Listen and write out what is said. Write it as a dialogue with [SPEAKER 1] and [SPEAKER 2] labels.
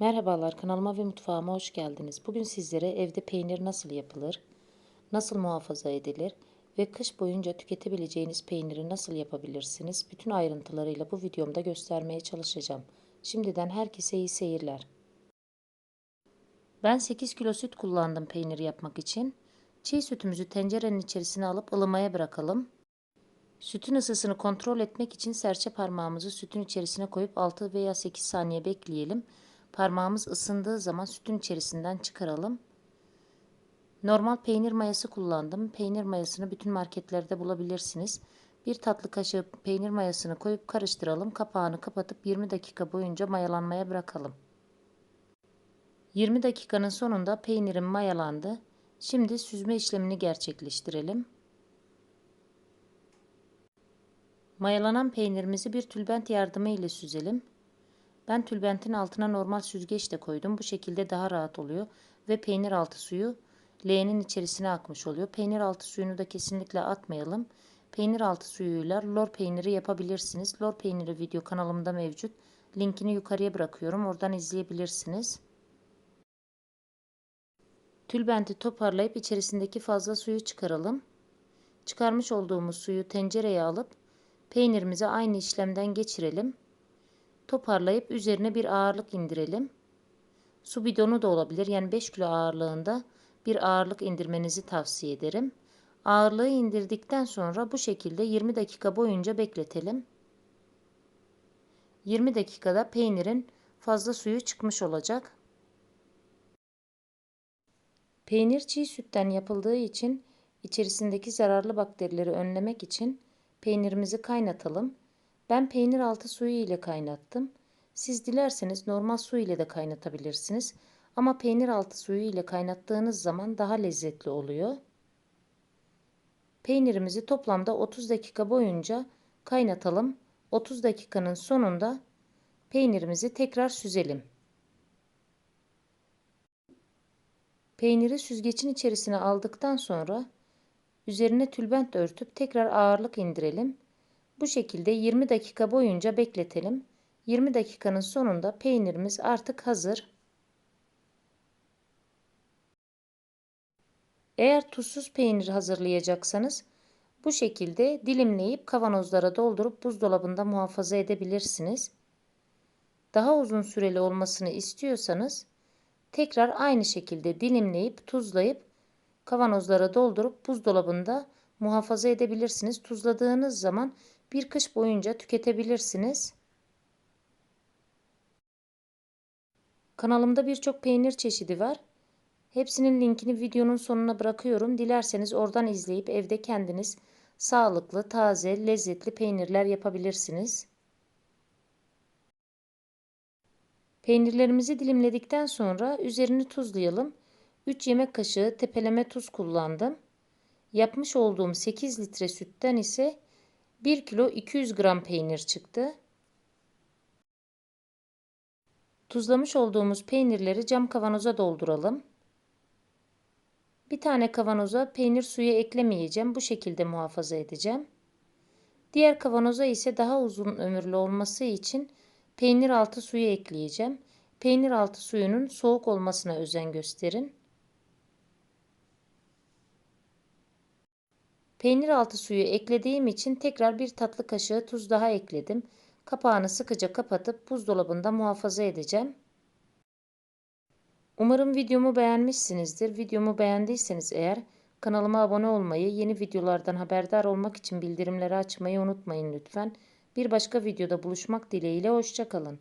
[SPEAKER 1] Merhabalar kanalıma ve mutfağıma hoş geldiniz. Bugün sizlere evde peynir nasıl yapılır, nasıl muhafaza edilir ve kış boyunca tüketebileceğiniz peyniri nasıl yapabilirsiniz? Bütün ayrıntılarıyla bu videomda göstermeye çalışacağım. Şimdiden herkese iyi seyirler. Ben 8 kilo süt kullandım peynir yapmak için. Çiğ sütümüzü tencerenin içerisine alıp ılımaya bırakalım. Sütün ısısını kontrol etmek için serçe parmağımızı sütün içerisine koyup 6 veya 8 saniye bekleyelim. Parmağımız ısındığı zaman sütün içerisinden çıkaralım. Normal peynir mayası kullandım. Peynir mayasını bütün marketlerde bulabilirsiniz. Bir tatlı kaşığı peynir mayasını koyup karıştıralım. Kapağını kapatıp 20 dakika boyunca mayalanmaya bırakalım. 20 dakikanın sonunda peynirim mayalandı. Şimdi süzme işlemini gerçekleştirelim. Mayalanan peynirimizi bir tülbent yardımı ile süzelim. Ben tülbentin altına normal süzgeç de koydum. Bu şekilde daha rahat oluyor. Ve peynir altı suyu leğenin içerisine akmış oluyor. Peynir altı suyunu da kesinlikle atmayalım. Peynir altı suyuyla lor peyniri yapabilirsiniz. Lor peyniri video kanalımda mevcut. Linkini yukarıya bırakıyorum. Oradan izleyebilirsiniz. Tülbenti toparlayıp içerisindeki fazla suyu çıkaralım. Çıkarmış olduğumuz suyu tencereye alıp peynirimize aynı işlemden geçirelim toparlayıp üzerine bir ağırlık indirelim. Su bidonu da olabilir. Yani 5 kilo ağırlığında bir ağırlık indirmenizi tavsiye ederim. Ağırlığı indirdikten sonra bu şekilde 20 dakika boyunca bekletelim. 20 dakikada peynirin fazla suyu çıkmış olacak. Peynir çiğ sütten yapıldığı için içerisindeki zararlı bakterileri önlemek için peynirimizi kaynatalım. Ben peynir altı suyu ile kaynattım. Siz dilerseniz normal su ile de kaynatabilirsiniz. Ama peynir altı suyu ile kaynattığınız zaman daha lezzetli oluyor. Peynirimizi toplamda 30 dakika boyunca kaynatalım. 30 dakikanın sonunda peynirimizi tekrar süzelim. Peyniri süzgecin içerisine aldıktan sonra üzerine tülbent örtüp tekrar ağırlık indirelim bu şekilde 20 dakika boyunca bekletelim. 20 dakikanın sonunda peynirimiz artık hazır. Eğer tuzsuz peynir hazırlayacaksanız bu şekilde dilimleyip kavanozlara doldurup buzdolabında muhafaza edebilirsiniz. Daha uzun süreli olmasını istiyorsanız tekrar aynı şekilde dilimleyip tuzlayıp kavanozlara doldurup buzdolabında muhafaza edebilirsiniz. Tuzladığınız zaman bir kış boyunca tüketebilirsiniz. Kanalımda birçok peynir çeşidi var. Hepsinin linkini videonun sonuna bırakıyorum. Dilerseniz oradan izleyip evde kendiniz sağlıklı, taze, lezzetli peynirler yapabilirsiniz. Peynirlerimizi dilimledikten sonra üzerini tuzlayalım. 3 yemek kaşığı tepeleme tuz kullandım. Yapmış olduğum 8 litre sütten ise 1 kilo 200 gram peynir çıktı. Tuzlamış olduğumuz peynirleri cam kavanoza dolduralım. Bir tane kavanoza peynir suyu eklemeyeceğim. Bu şekilde muhafaza edeceğim. Diğer kavanoza ise daha uzun ömürlü olması için peynir altı suyu ekleyeceğim. Peynir altı suyunun soğuk olmasına özen gösterin. Peynir altı suyu eklediğim için tekrar bir tatlı kaşığı tuz daha ekledim. Kapağını sıkıca kapatıp buzdolabında muhafaza edeceğim. Umarım videomu beğenmişsinizdir. Videomu beğendiyseniz eğer kanalıma abone olmayı, yeni videolardan haberdar olmak için bildirimleri açmayı unutmayın lütfen. Bir başka videoda buluşmak dileğiyle hoşçakalın.